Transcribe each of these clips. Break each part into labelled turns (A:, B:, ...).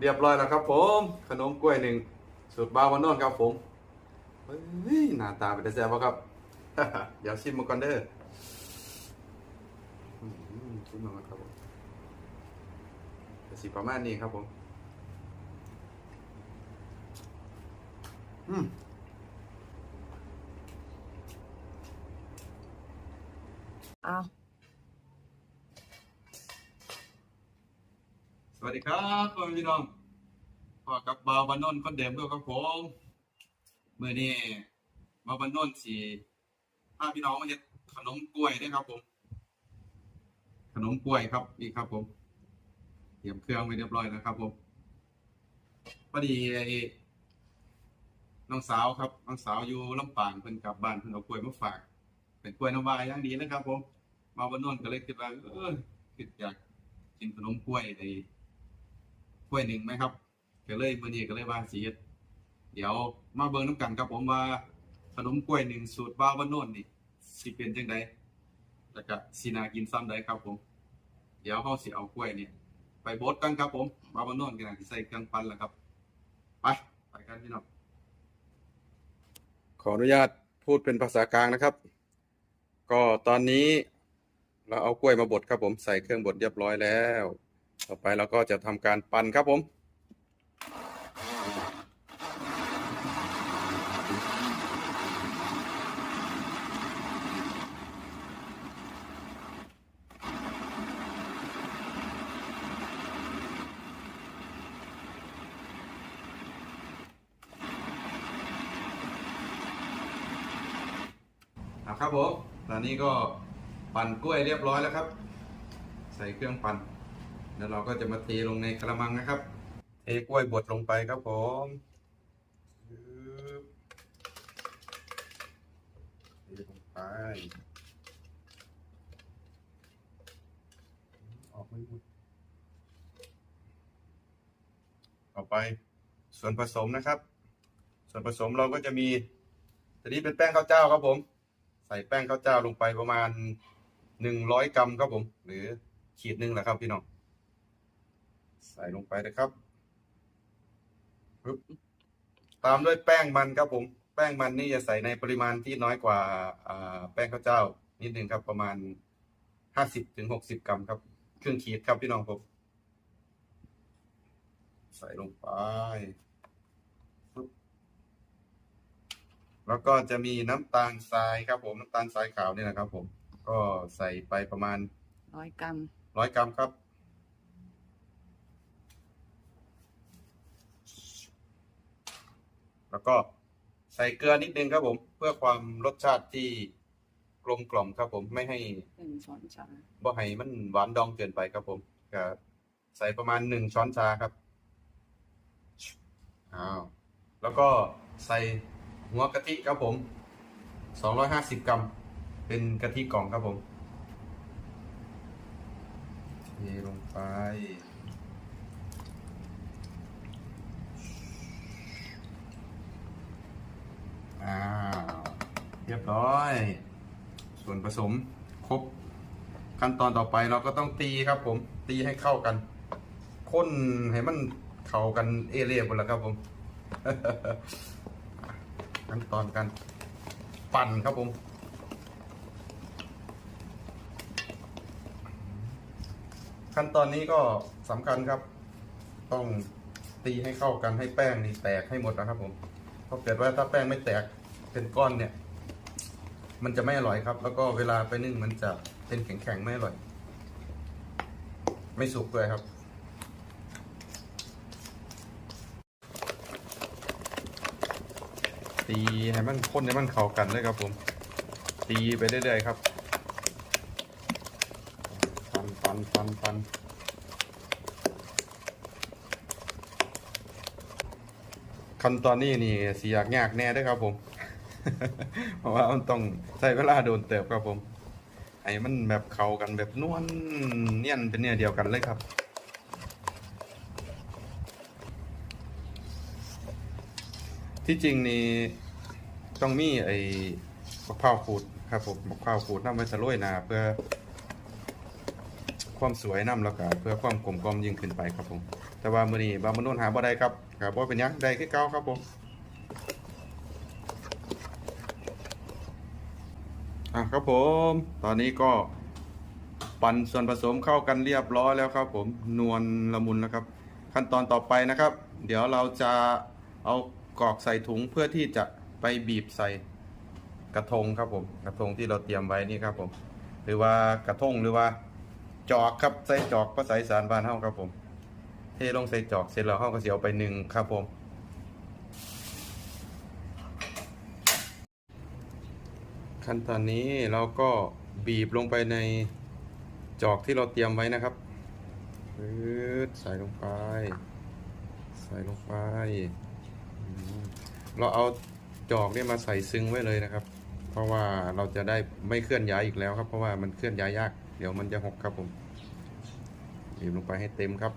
A: เรียบร้อยแล้วครับผม ขนมกล้วยหนึ่งสูตรบาวานโนนครับผมเฮ้ยหน้าตาเป็นแต่แซ่บบ่ครับ เดี๋ยวชิมมาก่อนเด้อชิมมาก่อนครับผมสิประมาณนี้ครับผมอืม
B: อ้าว
A: วัสดีครับพ่อพี่น้องพ่อกับบาวบานนนท์คนเดิมด้วยครับผมเมื่อนี้บาวบานนนท์สีพาพี่น้องมาเฮ็ดขนมกล้วยด้วยครับผม ขนมกล้วยครับนี่ครับผมเตรียมเครื่องไว้เรียบร้อยแล้วครับผมพอดีไอ้น้องสาวครับน้องสาวอยู่ลำปางเพิ่นกลับบ้านเพิ่นเอากล้วยมาฝาก เป็นกล้วยน้ำวาอย่างดีนะครับผมบาวบานนนท์ก็เลยคิดว่าเออคิดอยากกินขนมกล้วยไอ้ ถ้วยหนึ่งไหมครับก็เลยมื้อนี้ก็เลยว่าสิเฮ็ดเดี๋ยวมาเบิ่งน้ำกันครับผมว่าขนมกล้วยหนึ่งสูตรบ้าวบ้านโน่นนี่สิเป็นจังไดแล้วก็สิน่ากินซ้ำใดครับผม เดี๋ยวเฮาสิเอากล้วยนี่ไปบดกันครับผมบ้าวบ้านโน่นก็น่าสิใส่เครื่องปั่นแล้วครับ ไปไปกันพี่น้องขออนุญาตพูดเป็นภาษากลางนะครับ ก็ตอนนี้เราเอากล้วยมาบดครับผมใส่เครื่องบดเรียบร้อยแล้ว ต่อไปเราก็จะทำการปั่นครับผมครับผมตอนนี้ก็ปั่นกล้วยเรียบร้อยแล้วครับ ใส่เครื่องปั่น แล้วเราก็จะมาเทลงในกระมังนะครับ เทกล้วยบดลงไปครับผมเทลงไป ออกไม่หมดต่อไปส่วนผสมนะครับ ส่วนผสมเราก็จะมีตัวนี้เป็นแป้งข้าวเจ้าครับผม ใส่แป้งข้าวเจ้าลงไปประมาณหนึ่งร้อยกรัมครับผม หรือขีดหนึ่งแหละครับพี่น้อง ใส่ลงไปนะครับปึ๊บตามด้วยแป้งมันครับผม แป้งมันนี่จะใส่ในปริมาณที่น้อยกว่าอ่าแป้งข้าวเจ้า นิดนึงครับ ประมาณห้าสิบถึงหกสิบกรัมครับครึ่งขีดครับพี่น้องผม ใส่ลงไปปึ๊บแล้วก็จะมีน้ำตาลทรายครับ ผมน้ำตาลทรายขาวนี่นะครับ ผม ก็ใส่ไปประมาณ
B: ร้อยกรัม
A: ร้อยกรัมครับ แล้วก็ใส่เกลือนิดนึงครับผม เพื่อความรสชาติที่กลมกล่อมครับผมไม่ให้
B: หนึ่งช้อนชา
A: บ่ให้มันหวานดองเกินไปครับผมก็ใส่ประมาณหนึ่งช้อนชาครับอ้าวแล้วก็ใส่หัวกะทิครับผมสองร้อยห้าสิบกรัม เป็นกะทิกล่องครับผมเทลงไป อ้าว เรียบร้อย ส่วนผสมครบ ขั้นตอนต่อไปเราก็ต้องตีครับผม ตีให้เข้ากันค้นให้มันเข้ากันเอเล่หมดแล้วครับผม ขั้นตอนการปั่นครับผมขั้นตอนนี้ก็สำคัญครับ ต้องตีให้เข้ากันให้แป้งนี่แตกให้หมดนะครับผมเพราะเกิดว่าถ้าแป้งไม่แตกเป็นก้อนเนี่ย มันจะไม่อร่อยครับ แล้วก็เวลาไปนึ่งมันจะเป็นแข็งๆไม่อร่อย ไม่สุกด้วยครับ ตีให้มันข้นให้มันเข้ากันเลยครับผม ตีไปเรื่อยๆครับฟันฟันฟันฟันขั้นตอนนี้นี่สียากยากแน่เด้วยครับผม เพราะว่ามันต้องใช้เวลาโดนเติบครับผม ไอ้มันแบบเข้ากันแบบนวลเนียนเป็นเนี่ยเดียวกันเลยครับที่จริงนี่ต้องมีไอ้มะพร้าวขูดครับผมมะพร้าวขูดน้ำไว้สะโรยนาเพื่อ ความสวยน้ำแล้วก็เพื่อความกลมกลมยิ่งขึ้นไปครับผม แต่ว่ามื้อนี้บาวบานนท์หาบ่ได้ครับครับบ่เป็นยังได้คือเก่าครับผม อะครับผม ตอนนี้ก็ปั่นส่วนผสมเข้ากันเรียบร้อยแล้วครับ ผมนวลละมุนแล้วครับ ขั้นตอนต่อไปนะครับ เดี๋ยวเราจะเอากรอกใส่ถุงเพื่อที่จะไปบีบใส่กระทงครับผม กระทงที่เราเตรียมไว้นี่ครับผม หรือว่ากระทงหรือว่าจอกครับใส่จอกภาษาอีสานบ้านเฮาครับผม เทลงใส่จอกเสร็จแล้วเฮาก็เสิเอาไปหนึ่งครับผม ขั้นตอนนี้เราก็บีบลงไปในจอกที่เราเตรียมไว้นะครับปื๊ดใส่ลงไป ใส่ลงไป เราเอาจอกเนี่ยมาใส่ซึ้งไว้เลยนะครับ เพราะว่าเราจะได้ไม่เคลื่อนย้ายอีกแล้วครับ เพราะว่ามันเคลื่อนย้ายยาก เดี๋ยวมันจะหกครับผมบีบลงไปให้เต็มครับ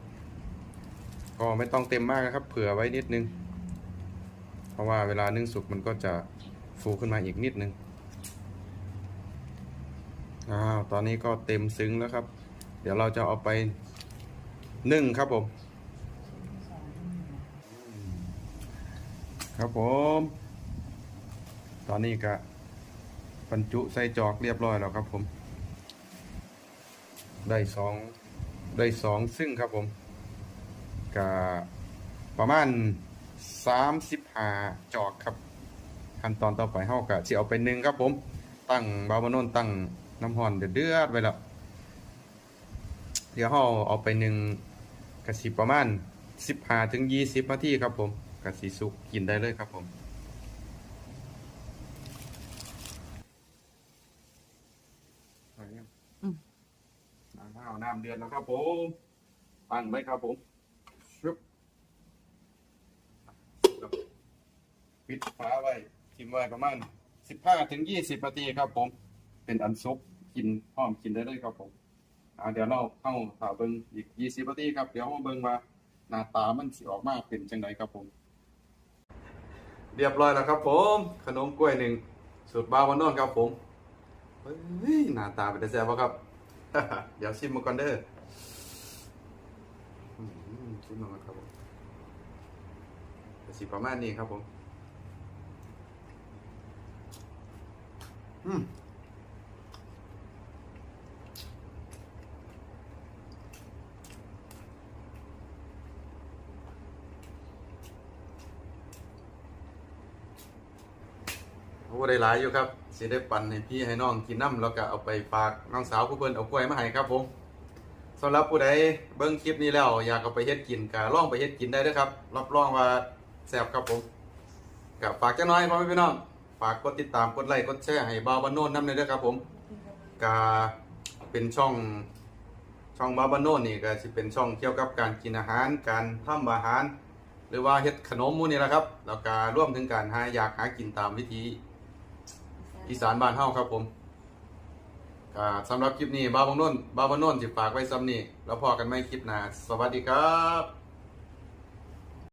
A: ก็ไม่ต้องเต็มมากนะครับ เผื่อไว้นิดนึง เพราะว่าเวลานึ่งสุกมันก็จะฟูขึ้นมาอีกนิดนึง อ้าวตอนนี้ก็เต็มซึ้งแล้วครับ เดี๋ยวเราจะเอาไปนึ่งครับผม ครับผม ตอนนี้ก็บรรจุใส่จอกเรียบร้อยแล้วครับผม ได้สองได้สองซึ่งครับผมก็ประมาณสามสิบห้าจอกครับ ขั้นตอนต่อไปเฮากะสิเอาไปหนึ่งครับผม ตั้งบาวมานนตั้ง น้ำห้อนเดือดเดือดไว้แล้ว เดี๋ยวเฮาเอาไปหนึ่งกะสิประมาณสิบห้าถึงยี่สิบนาทีครับผมกะสิสุกกินได้เลยครับผม
B: อืม
A: น้ำข้าวน้ำเดือดแล้วครับผมตั้งไว้ครับผมชึบปิดฝาไว้ทิ้งไว้ประมาณสิบห้าถึงยี่สิบนาทีครับผม เป็นอันซุป กินพร้อมกินได้เลยครับผมอ่าเดี๋ยวเราเข้าถาเบิงอีกยี่สิบนาทีครับ เดี๋ยวมาเบิงว่าหน้าตามันสิออกมาเป็นจังไดครับผม เรียบร้อยแล้วครับผม ขนมกล้วยหนึ่งสูตรบาวานนอนครับผมเฮ้ยหน้าตาเป็นแต่แซ่บครับ เดี๋ยวชิมมาก่อนเด้อชิมมาครับผมสิประมาณนี้ครับผม อืม โอ้ได้หลายอยู่ครับสิได้ปั่นให้พี่ให้น้องกินน้ำแล้วก็เอาไปฝากน้องสาวผู้เพิ่นเอากล้วยมาให้ครับผมสำหรับผู้ใดเบิ่งคลิปนี้แล้วอยากเอาไปเฮ็ดกินก็ลองไปเฮ็ดกินได้ด้อครับรับรองว่าแซ่บครับผมก็ฝากจักหน่อยพ่อแม่พี่น้องฝากกดติดตามกดไลค์กดแชร์ให้บ่าวบ้านโน้นนำเลยด้อครับผมก็เป็นช่องช่องบาบานโนนนี่ก็สิเป็นช่องเกี่ยวกับการกินอาหาร การทำอาหาร หรือว่าเฮ็ดขนมมูนี่แหละครับ แล้วก็ร่วมถึงการหาอยากหากินตามวิธี อีสานบ้านเฮาครับผมก็สำหรับคลิปนี้บ่าวบ้านโน้นบ่าวบ้านโน้นสิฝากไว้ซ้ำนี้แล้วพอกันไหม่คลิปหน้าสวัสดีครับ